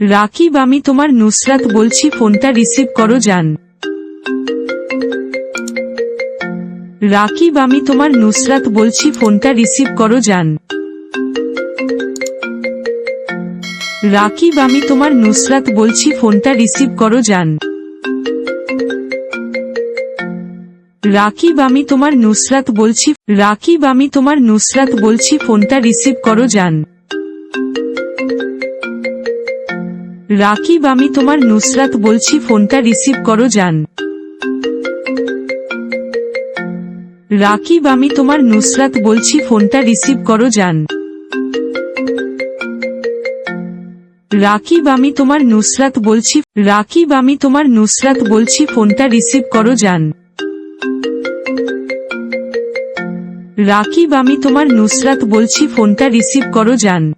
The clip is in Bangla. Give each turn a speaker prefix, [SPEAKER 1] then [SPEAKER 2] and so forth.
[SPEAKER 1] রাকিব, আমি তোমার নুসরাত বলছি, ফোনটা রিসিভ করো, যান। রাকিব, আমি তোমার নুসরাত বলছি, ফোনটা রিসিভ করো, যান। রাকিব, আমি তোমার নুসরাত বলছি, ফোনটা রিসিভ করো, যান। রাকিব, আমি তোমার নুসরাত বলছি, রাকিব, আমি তোমার নুসরাত বলছি, ফোনটা রিসিভ করো, যান। রাকিব, আমি তোমার নুসরাত বলছি, ফোনটা রিসিভ করো, যান। রাকিব, আমি তোমার নুসরাত বলছি, ফোনটা রিসিভ করো, যান। রাকিব, আমি তোমার নুসরাত বলছি, রাকিব, আমি তোমার নুসরাত বলছি, ফোনটা রিসিভ করো, যান। রাকিব, আমি তোমার নুসরাত বলছি, ফোনটা রিসিভ করো, যান।